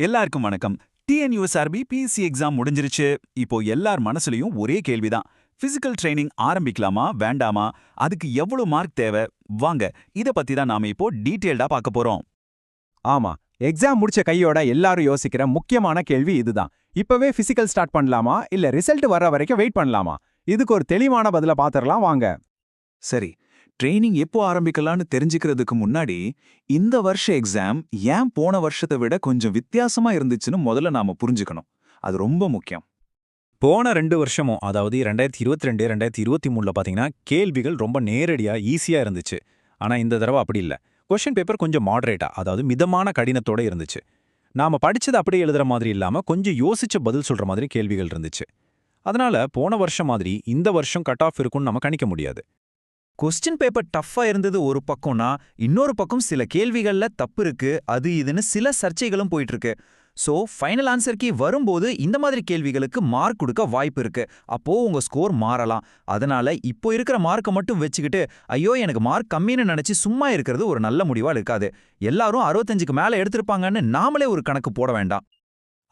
எல்லாருக்கும் வணக்கம். TNUSRB PSC exam முடிஞ்சிருச்சு. இப்போ எல்லார் மனசுலயும் ஒரே கேள்விதான். பிசிக்கல் ட்ரைனிங் ஆரம்பிக்கலாமா வேண்டாமா? அதுக்கு எவ்வளவு மார்க் தேவை? வாங்க இத பத்தி தான் நாம இப்போ டீட்டெயில்டா பார்க்க போறோம். ஆமா எக்ஸாம் முடிச்ச கையோட எல்லாரும் யோசிக்கிற முக்கியமான கேள்வி இதுதான். இப்பவே பிசிக்கல் ஸ்டார்ட் பண்ணலாமா? இல்ல ரிசல்ட் வர்ற வரைக்கும் வெயிட் பண்ணலாமா? இதுக்கு ஒரு தெளிவான பதில பாத்திரலாம் வாங்க. சரி ட்ரைனிங் எப்போ ஆரம்பிக்கலாம்னு தெரிஞ்சுக்கிறதுக்கு முன்னாடி இந்த வருஷ எக்ஸாம் ஏன் போன வருஷத்தை விட கொஞ்சம் வித்தியாசமா இருந்துச்சுன்னு முதல்ல நாம புரிஞ்சுக்கணும். அது ரொம்ப முக்கியம். போன ரெண்டு வருஷமும் அதாவது ரெண்டாயிரத்தி இருபத்தி ரெண்டு ரெண்டாயிரத்தி இருபத்தி மூணுல பார்த்தீங்கன்னா கேள்விகள் ரொம்ப நேரடியா ஈஸியா இருந்துச்சு. ஆனா இந்த தடவை அப்படி இல்ல. கொஷின் பேப்பர் கொஞ்சம் மாடரேட்டா அதாவது மிதமான கடினத்தோட இருந்துச்சு. நாம படித்தது அப்படியே எழுதுற மாதிரி இல்லாம கொஞ்சம் யோசிச்சு பதில் சொல்ற மாதிரி கேள்விகள் இருந்துச்சு. அதனால போன வருஷம் மாதிரி இந்த வருஷம் கட் ஆஃப் இருக்கும்னு நம்ம கணிக்க முடியாது. கொஸ்டின் பேப்பர் டஃப்பா இருந்தது ஒரு பக்கம்னா இன்னொரு பக்கம் சில கேள்விகள்ல தப்பு இருக்கு அது இதுன்னு சில சர்ச்சைகளும் போயிட்டு இருக்கு ஸோ ஃபைனல் ஆன்சர்க்கு வரும்போது இந்த மாதிரி கேள்விகளுக்கு மார்க் கொடுக்க வாய்ப்பு இருக்கு. அப்போ உங்க ஸ்கோர் மாறலாம். அதனால இப்போ இருக்கிற மார்க்கை மட்டும் வச்சுக்கிட்டு ஐயோ எனக்கு மார்க் கம்மின்னு நினைச்சு சும்மா இருக்கிறது ஒரு நல்ல முடிவா இருக்காது. எல்லாரும் அறுபத்தஞ்சுக்கு மேல எடுத்திருப்பாங்கன்னு நாமளே ஒரு கணக்கு போட வேண்டாம்.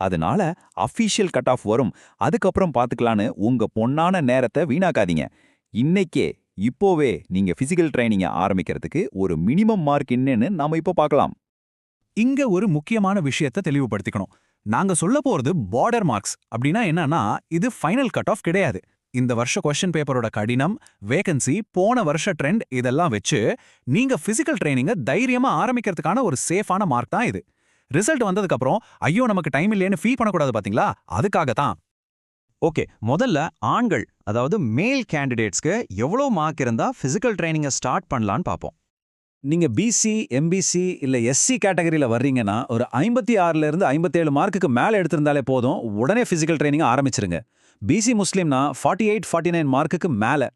அதனால அஃபீஷியல் கட் ஆஃப் வரும். அதுக்கப்புறம் பார்த்துக்கலான்னு உங்க பொன்னான நேரத்தை வீணாக்காதீங்க. இன்னைக்கே இப்போவே நீங்க பிசிக்கல் ட்ரைனிங்க ஆரம்பிக்கிறதுக்கு ஒரு மினிமம் மார்க் என்னன்னு நாம இப்போ பார்க்கலாம். இங்க ஒரு முக்கியமான விஷயத்தை தெளிவுபடுத்திக்கணும். நாங்க சொல்ல போறது பார்டர் மார்க்ஸ் அப்படின்னா என்னன்னா இது ஃபைனல் கட் ஆஃப் கிடையாது. இந்த வருஷ கொஸ்டின் பேப்பரோட கடினம் வேகன்சி போன வருஷ ட்ரெண்ட் இதெல்லாம் வச்சு நீங்க பிசிக்கல் ட்ரைனிங்க தைரியமா ஆரம்பிக்கிறதுக்கான ஒரு சேஃபான மார்க் தான் இது. ரிசல்ட் வந்ததுக்கப்புறம் ஐயோ நமக்கு டைம் இல்லைன்னு ஃபீல் பண்ணக்கூடாது பாத்தீங்களா? அதுக்காக தான் ஓகே முதல்ல ஆண்கள் அதாவது மேல் கேண்டிடேட்ஸ்க்கு எவ்வளோ மார்க் இருந்தா ஃபிசிக்கல் ட்ரைனிங்கை ஸ்டார்ட் பண்ணலான்னு பார்ப்போம். நீங்க பிசி எம்பிசி இல்ல எஸ்சி கேட்டகரியில் வர்றீங்கன்னா ஒரு ஐம்பத்தி ஆறுல இருந்து ஐம்பத்தேழு மார்க்குக்கு மேல எடுத்திருந்தாலே போதும் உடனே ஃபிசிக்கல் ட்ரைனிங் ஆரம்பிச்சிருங்க. பிசி முஸ்லீம்னா ஃபார்ட்டி எயிட் ஃபார்ட்டி நைன் மார்க்குக்கு மேல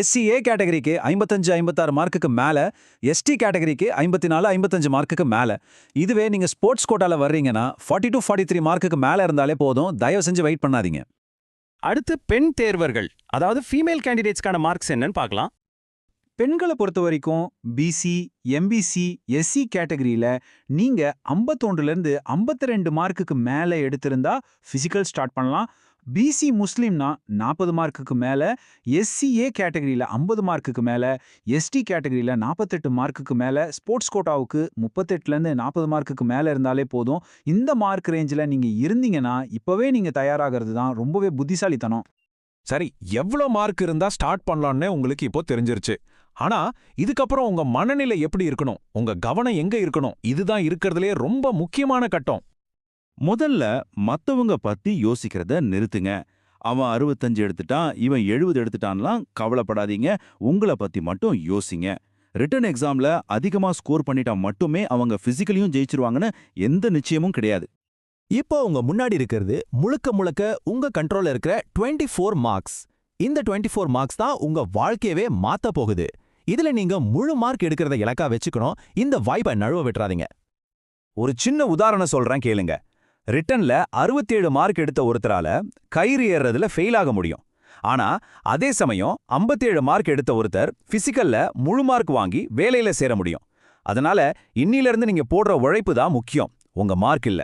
எஸ்சி ஏ கேட்டகரிக்கு ஐம்பத்தஞ்சு ஐம்பத்தாறு மார்க்குக்கு மேல. எஸ்டி கேட்டகரிக்கு ஐம்பத்தி நாலு ஐம்பத்தஞ்சு மார்க்குக்கு மேல. இதுவே நீங்க ஸ்போர்ட்ஸ் கோட்டால வர்றீங்கன்னா ஃபார்ட்டி டு ஃபார்ட்டி த்ரீ மார்க்குக்கு மேல இருந்தாலே போதும் தயவு செஞ்சு வெயிட் பண்ணாதீங்க. அடுத்து பெண் தேர்வர்கள் அதாவது ஃபீமேல் கேண்டிடேட்ஸ்க்கான மார்க்ஸ் என்னன்னு பார்க்கலாம். பெண்களை பொறுத்த வரைக்கும் பிசி எம்பிசி எஸ்சி கேட்டகரியில நீங்க ஐம்பத்தொன்றுலேருந்து ஐம்பத்தி ரெண்டு மார்க்குக்கு மேல எடுத்திருந்தா ஃபிசிக்கல் ஸ்டார்ட் பண்ணலாம். பிசி முஸ்லீம்னா நாற்பது மார்க்குக்கு மேல எஸ்சிஏ கேட்டகரியில் ஐம்பது மார்க்குக்கு மேல எஸ்டி கேட்டகரியில் நாற்பத்தெட்டு மார்க்குக்கு மேல ஸ்போர்ட்ஸ் கோட்டாவுக்கு முப்பத்தெட்டுலேருந்து நாற்பது மார்க்குக்கு மேல இருந்தாலே போதும். இந்த மார்க் ரேஞ்சில் நீங்க இருந்தீங்கன்னா இப்பவே நீங்க தயாராகிறது தான் ரொம்பவே புத்திசாலித்தனம். சரி எவ்வளோ மார்க் இருந்தா ஸ்டார்ட் பண்ணலாம்னு உங்களுக்கு இப்போ தெரிஞ்சிருச்சு. ஆனா இதுக்கப்புறம் உங்க மனநிலை எப்படி இருக்கணும்? உங்க கவனம் எங்க இருக்கணும்? இதுதான் இருக்கிறதுலே ரொம்ப முக்கியமான கட்டம். முதல்ல மத்தவங்க பத்தி யோசிக்கிறத நிறுத்துங்க. அவன் அறுபத்தஞ்சு எடுத்துட்டான் இவன் எழுபது எடுத்துட்டான்லாம் கவலைப்படாதீங்க. உங்களை பத்தி மட்டும் யோசிங்க. ரிட்டன் எக்ஸாம்ல அதிகமா ஸ்கோர் பண்ணிட்டா மட்டுமே அவங்க பிசிக்கலையும் ஜெயிச்சிருவாங்கன்னு எந்த நிச்சயமும் கிடையாது. இப்போ உங்க முன்னாடி இருக்கிறது முழுக்க முழுக்க உங்க கண்ட்ரோல்ல இருக்கிற 24 ஃபோர் மார்க்ஸ் இந்த 24 ஃபோர் மார்க்ஸ் தான் உங்க வாழ்க்கையவே மாத்த போகுது. இதுல நீங்க முழு மார்க் எடுக்கிறத இலக்கா வச்சுக்கணும். இந்த வாய்ப்பை நழுவ விட்டுறாதீங்க. ஒரு சின்ன உதாரணம் சொல்றேன் கேளுங்க. ரிட்டன்ல 67 மார்க் எடுத்த ஒருத்தரால கயிறு ஏறுறதுல ஃபெயில் ஆக முடியும். ஆனா அதே சமயம் 57 மார்க் எடுத்த ஒருத்தர் பிசிக்கல்ல முழு மார்க் வாங்கி வேலையில சேர முடியும். அதனால இன்னில இருந்து நீங்க போடுற உழைப்பு தான் முக்கியம். உங்க மார்க் இல்ல.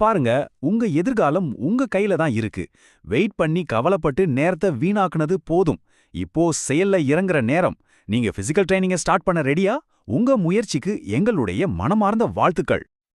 பாருங்க உங்க எதிர்காலம் உங்க கையில தான் இருக்கு. வெயிட் பண்ணி கவலைப்பட்டு நேரத்தை வீணாக்குனது போதும். இப்போ செயல்ல இறங்குற நேரம். நீங்க பிசிக்கல் ட்ரைனிங்க ஸ்டார்ட் பண்ண ரெடியா உங்க முயற்சிக்கு எங்களுடைய மனமார்ந்த வாழ்த்துக்கள்.